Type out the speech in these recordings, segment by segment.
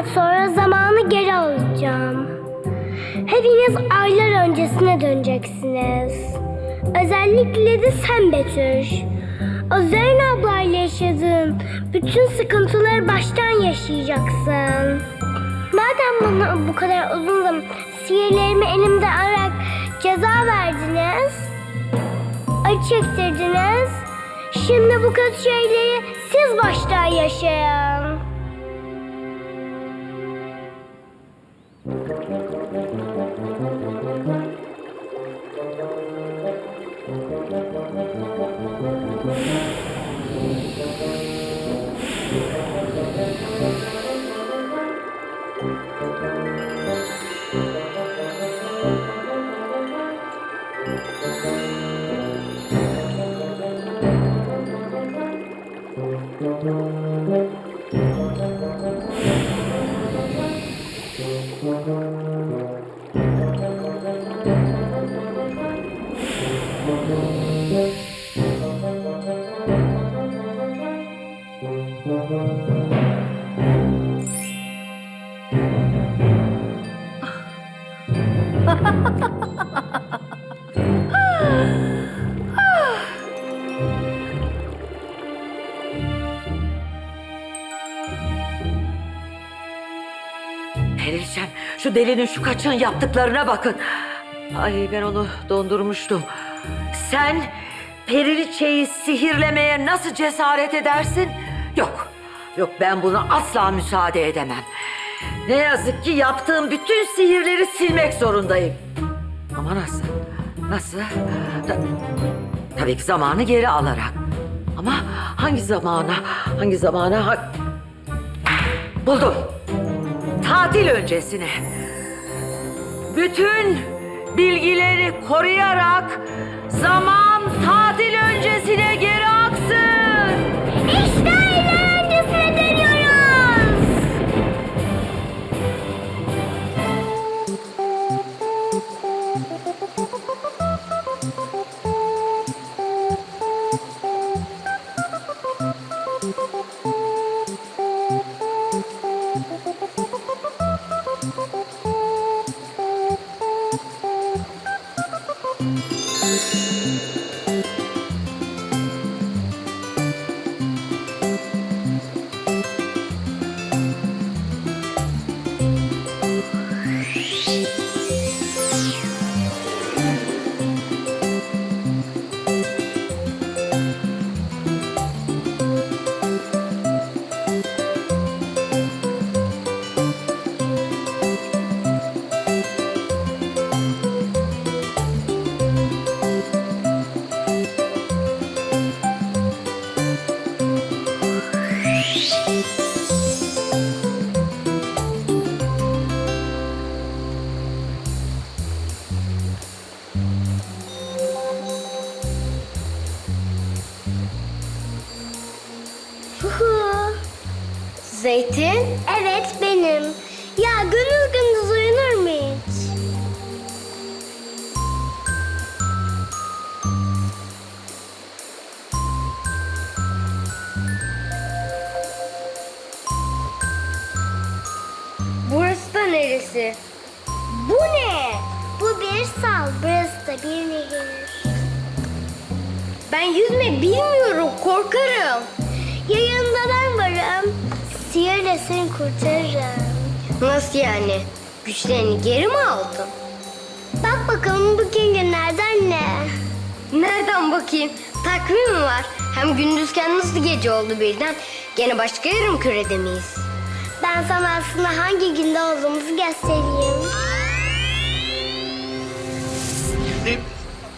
saat sonra zamanı geri alacağım. Hepiniz aylar öncesine döneceksiniz. Özellikle de sen Betüş. O Zeyn ablayla yaşadığın bütün sıkıntıları baştan yaşayacaksın. Madem bana bu kadar uzun zaman sihirlerimi elimde alarak ceza verdiniz, acı çektirdiniz, şimdi bu kötü şeyleri siz baştan yaşayın. Şu delinin şu kaçın yaptıklarına bakın. Ay ben onu dondurmuştum. Sen periliçeyi sihirlemeye nasıl cesaret edersin? Yok. Yok ben buna asla müsaade edemem. Ne yazık ki yaptığım bütün sihirleri silmek zorundayım. Ama nasıl? Nasıl? Ta- tabii ki zamanı geri alarak. Ama hangi zamana? Hangi zamana? Ha- Buldum tatil öncesine bütün bilgileri koruyarak zaman tatil öncesine geri bilmiyorum, korkarım. Yanında ben varım. Sihirle seni kurtarırım. Nasıl yani? Güçlerini geri mi aldın? Bak bakalım bugün günlerden ne? Nereden bakayım? Takvim mi var? Hem gündüzken nasıl gece oldu birden? Gene başka yarım kürede miyiz? Ben sana aslında hangi günde olduğumuzu göstereyim.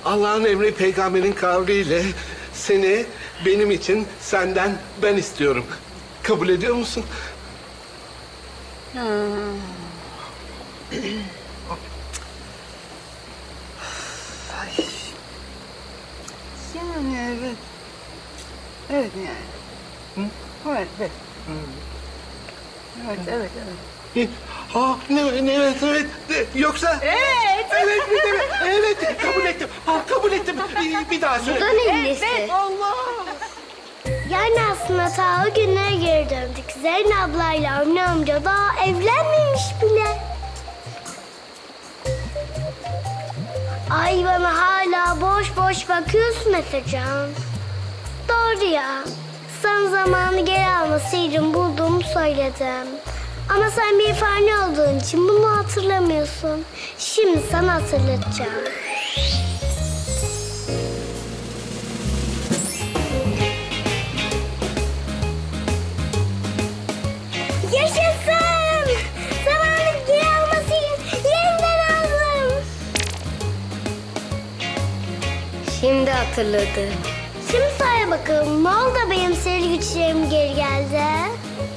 Allah'ın emri peygamberin kavliyle seni benim için senden ben istiyorum. Kabul ediyor musun? Yani evet. Evet yani. Evet, evet. Evet, evet, evet. Aa, ne, ne, evet, evet. De- Yoksa... Evet. Evet, evet, evet, evet, kabul ettim. Ha, kabul. Bir, daha söyle. Bu da neyisi? Allah! Ya Yani aslında ta o günlere geri döndük. Zeynep ablayla Avni amca daha evlenmemiş bile. Ay bana hala boş boş bakıyorsun Efecan. Doğru ya. Sen zamanı geri alması için bulduğumu söyledim. Ama sen bir fani olduğun için bunu hatırlamıyorsun. Şimdi sana hatırlatacağım. Şimdi hatırladı. Şimdi say bakalım ne oldu benim seri güçlerim geri geldi?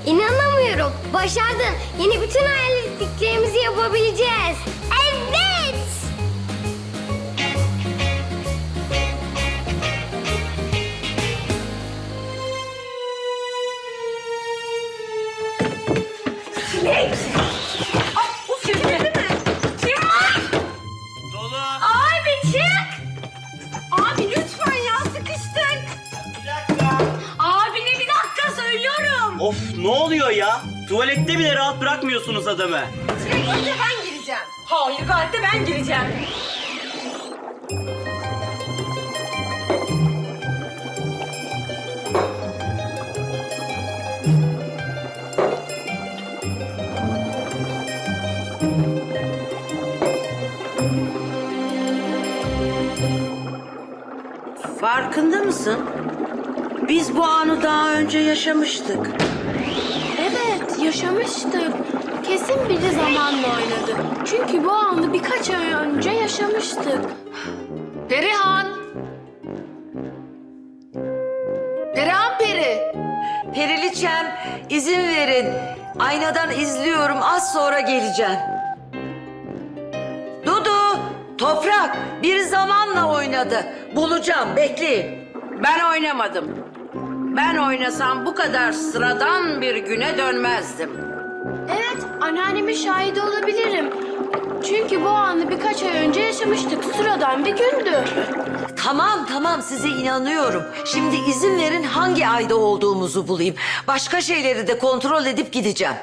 İnanamıyorum. Başardın. Yeni bütün hayallettiklerimizi yapabileceğiz. Of ne oluyor ya? Tuvalette bile rahat bırakmıyorsunuz adamı. Önce ben gireceğim. Hayır gayet ben gireceğim. Farkında mısın? Biz bu anı daha önce yaşamıştık. Yaşamıştık. Kesin biri zamanla oynadı. Çünkü bu anı birkaç ay önce yaşamıştık. Perihan. Perihan Peri. Periliçem izin verin. Aynadan izliyorum az sonra geleceğim. Dudu, toprak bir zamanla oynadı. Bulacağım bekleyin. Ben oynamadım. Ben oynasam bu kadar sıradan bir güne dönmezdim. Evet, anneannemin şahidi olabilirim. Çünkü bu anı birkaç ay önce yaşamıştık. Sıradan bir gündü. Tamam tamam size inanıyorum. Şimdi izin verin hangi ayda olduğumuzu bulayım. Başka şeyleri de kontrol edip gideceğim.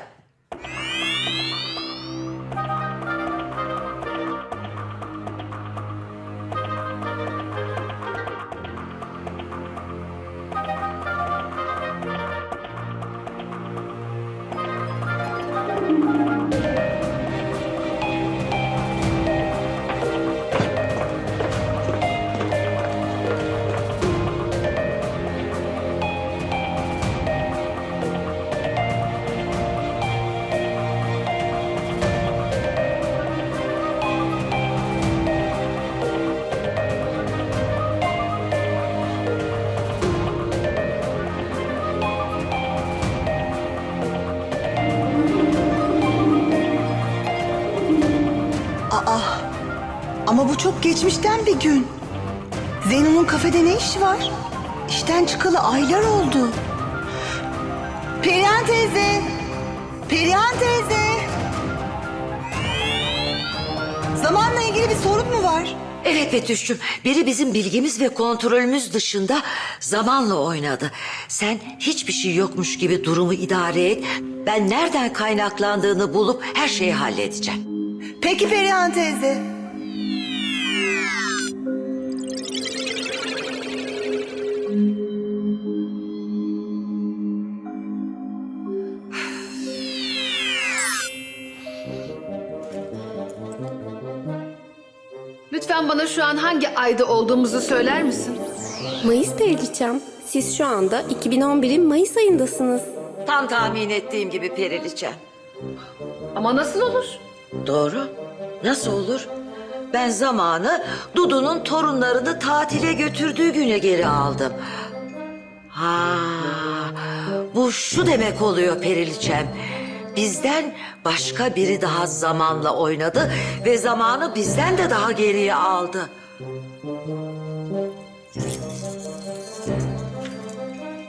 Geçmişten bir gün. Zeyno'nun kafede ne işi var? İşten çıkalı aylar oldu. Perihan teyze! Perihan teyze! Zamanla ilgili bir sorun mu var? Evet Betüş'cüm biri bizim bilgimiz ve kontrolümüz dışında zamanla oynadı. Sen hiçbir şey yokmuş gibi durumu idare et. Ben nereden kaynaklandığını bulup her şeyi halledeceğim. Peki Perihan teyze. Bana şu an hangi ayda olduğumuzu söyler misin? Mayıs Periliçem, siz şu anda 2011'in Mayıs ayındasınız. Tam tahmin ettiğim gibi Periliçem. Ama nasıl olur? Doğru. Nasıl olur? Ben zamanı Dudu'nun torunlarını tatile götürdüğü güne geri aldım. Ha, bu şu demek oluyor Periliçem. Bizden başka biri daha zamanla oynadı ve zamanı bizden de daha geriye aldı.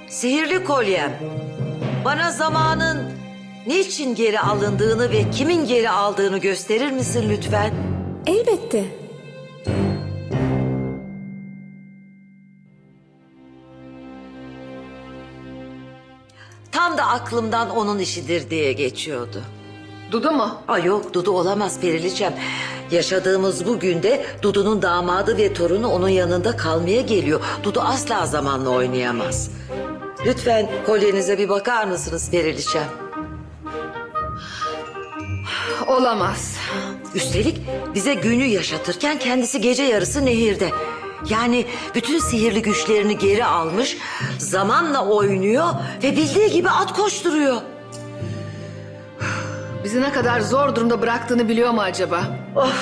Sihirli kolyem. Bana zamanın niçin geri alındığını ve kimin geri aldığını gösterir misin lütfen? Elbette. Aklımdan onun işidir diye geçiyordu. Dudu mu? Ay yok Dudu olamaz Periliçem. Yaşadığımız bu günde Dudu'nun damadı ve torunu onun yanında kalmaya geliyor. Dudu asla zamanla oynayamaz. Lütfen kolyenize bir bakar mısınız Periliçem? Olamaz. Üstelik bize günü yaşatırken kendisi gece yarısı nehirde. Yani bütün sihirli güçlerini geri almış, zamanla oynuyor ve bildiği gibi at koşturuyor. Bizi ne kadar zor durumda bıraktığını biliyor mu acaba? Of.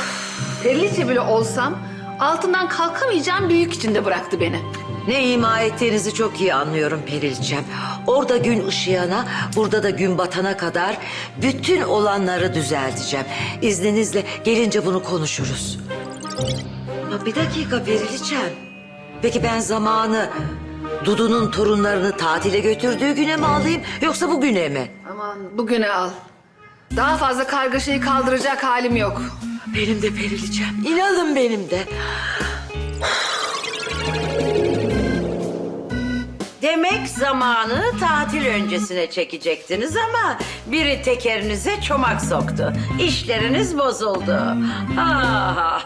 Periliçe bile olsam altından kalkamayacağım bir yük içinde bıraktı beni. Ne ima ettiğinizi çok iyi anlıyorum Perilçem. Orada gün ışıyana, burada da gün batana kadar bütün olanları düzelteceğim. İzninizle gelince bunu konuşuruz. Ama bir dakika Perilçem. Peki ben zamanı Dudu'nun torunlarını tatile götürdüğü güne mi alayım yoksa bugüne mi? Aman bugüne al. Daha fazla kargaşayı kaldıracak halim yok. Benim de Perilçem. İnanın benim de. Demek zamanı tatil öncesine çekecektiniz ama biri tekerinize çomak soktu. İşleriniz bozuldu. Ah,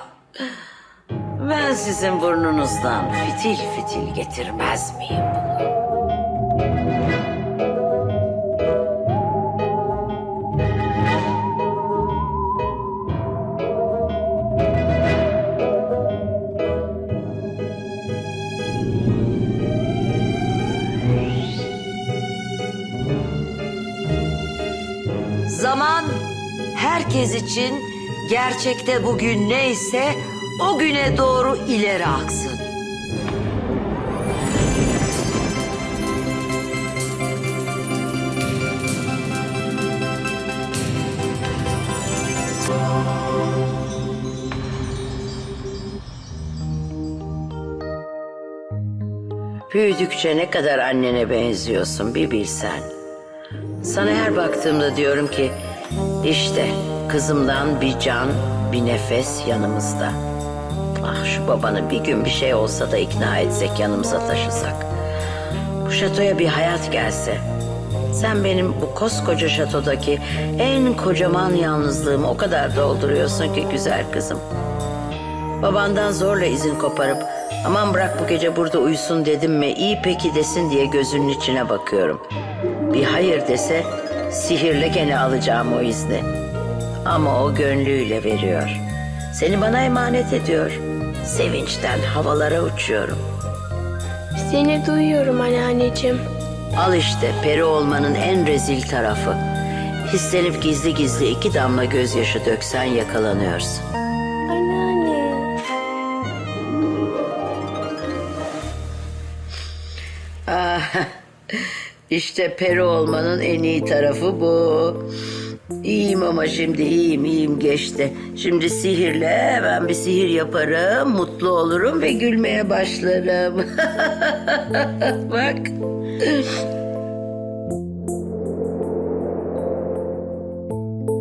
ben sizin burnunuzdan fitil fitil getirmez miyim? Zaman herkes için gerçekte bugün neyse o güne doğru ileri aksın. Büyüdükçe ne kadar annene benziyorsun bir bilsen. Sana her baktığımda diyorum ki işte kızımdan bir can, bir nefes yanımızda. Ah şu babanı bir gün bir şey olsa da ikna etsek yanımıza taşısak. Bu şatoya bir hayat gelse. Sen benim bu koskoca şatodaki en kocaman yalnızlığımı o kadar dolduruyorsun ki güzel kızım. Babandan zorla izin koparıp aman bırak bu gece burada uyusun dedim mi iyi peki desin diye gözünün içine bakıyorum. Bir hayır dese sihirle gene alacağım o izni. Ama o gönlüyle veriyor. Seni bana emanet ediyor. Sevinçten havalara uçuyorum. Seni duyuyorum anneanneciğim. Al işte peri olmanın en rezil tarafı. Hislenip gizli gizli iki damla gözyaşı döksen yakalanıyorsun. Anneanne. İşte peri olmanın en iyi tarafı bu. İyiyim ama şimdi iyiyim iyiyim geçti. Şimdi sihirle hemen bir sihir yaparım, mutlu olurum ve gülmeye başlarım. Bak.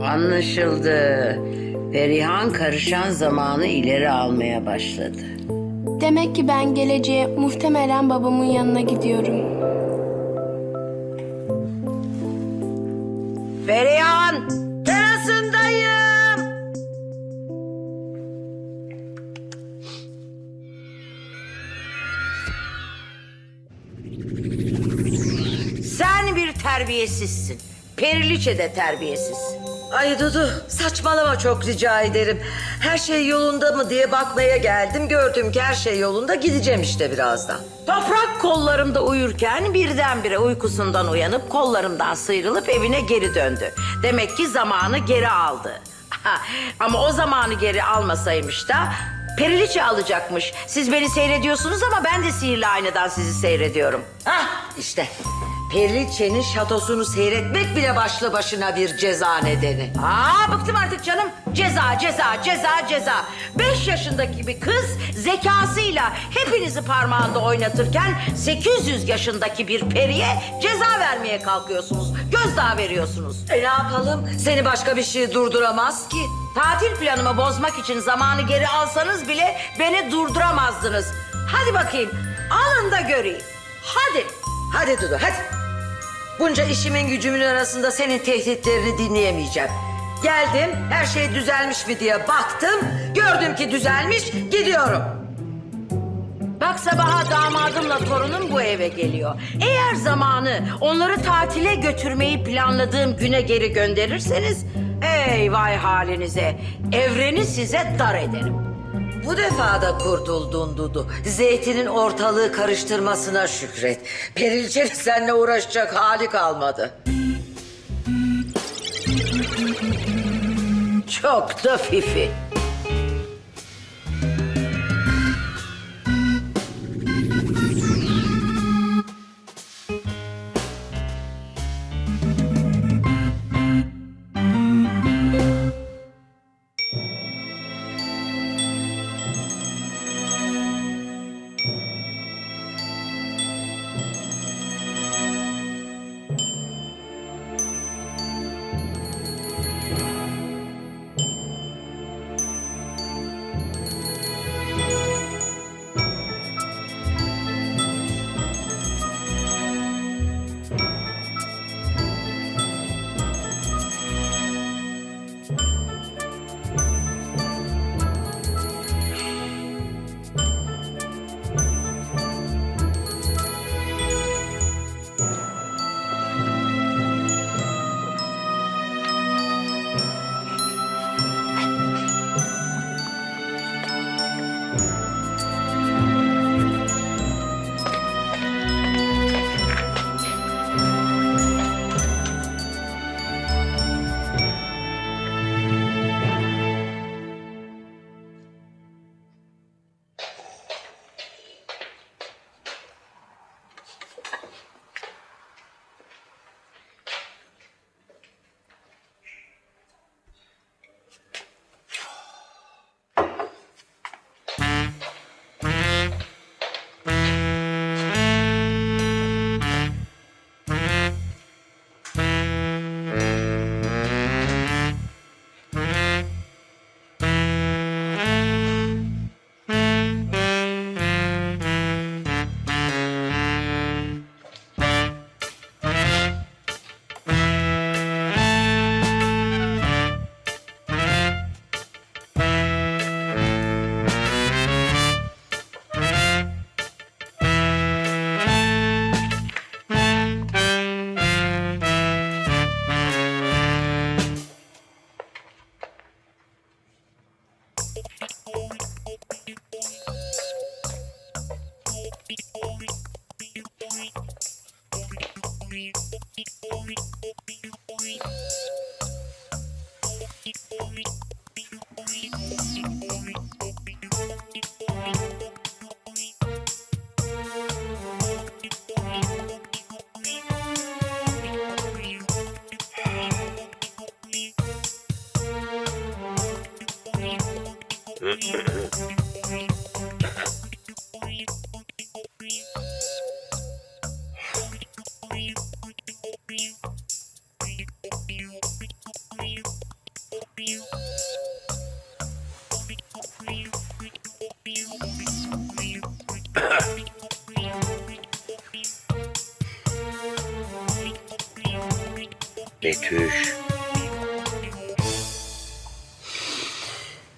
Anlaşıldı. Perihan karışan zamanı ileri almaya başladı. Demek ki ben geleceğe muhtemelen babamın yanına gidiyorum. Perihan, terasındayım. Sen bir terbiyesizsin. Periliçe de terbiyesiz. Ay Dudu saçmalama çok rica ederim. Her şey yolunda mı diye bakmaya geldim. Gördüm ki her şey yolunda gideceğim işte birazdan. Toprak kollarımda uyurken birdenbire uykusundan uyanıp kollarımdan sıyrılıp evine geri döndü. Demek ki zamanı geri aldı. ama o zamanı geri almasaymış da Periliçe alacakmış. Siz beni seyrediyorsunuz ama ben de sihirli aynadan sizi seyrediyorum. Hah işte Periliçe'nin şatosunu seyretmek bile başlı başına bir ceza nedeni. Aa bıktım artık canım. Ceza, ceza, ceza, ceza. Beş yaşındaki bir kız zekasıyla hepinizi parmağında oynatırken 800 yaşındaki bir periye ceza vermeye kalkıyorsunuz. Gözdağı veriyorsunuz. E ne yapalım? Seni başka bir şey durduramaz ki. Tatil planımı bozmak için zamanı geri alsanız bile beni durduramazdınız. Hadi bakayım alın da göreyim. Hadi. Hadi Dudu hadi. Bunca işimin gücümün arasında senin tehditlerini dinleyemeyeceğim. Geldim, her şey düzelmiş mi diye baktım. Gördüm ki düzelmiş, gidiyorum. Bak sabaha damadımla torunum bu eve geliyor. Eğer zamanı onları tatile götürmeyi planladığım güne geri gönderirseniz... ...ey vay halinize, evreni size dar ederim. Bu defa da kurtuldun Dudu. Zeytinin ortalığı karıştırmasına şükret. Perilçe'nin seninle uğraşacak hali kalmadı. Çok da fifi.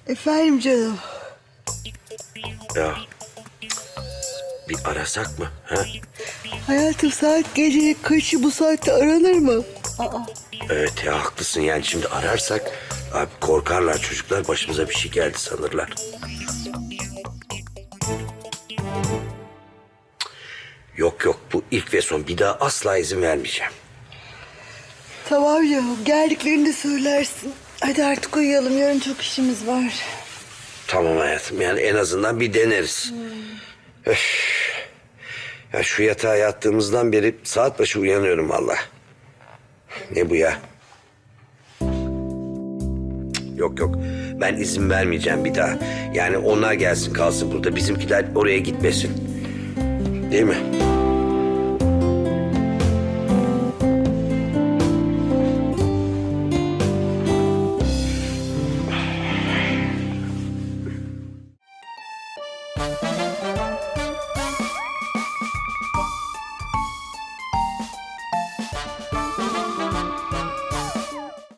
Efendim canım. Ya bir arasak mı? Ha? Hayatım saat gecenin kaçı bu saatte aranır mı? Evet ya haklısın yani şimdi ararsak abi korkarlar çocuklar başımıza bir şey geldi sanırlar. Yok yok bu ilk ve son bir daha asla izin vermeyeceğim. Tamam canım geldiklerinde söylersin. Hadi artık uyuyalım yarın çok işimiz var. Tamam hayatım yani en azından bir deneriz. Öf. Ya şu yatağa yattığımızdan beri saat başı uyanıyorum valla. Ne bu ya? Yok yok ben izin vermeyeceğim bir daha. Yani onlar gelsin kalsın burada bizimkiler oraya gitmesin. Değil mi?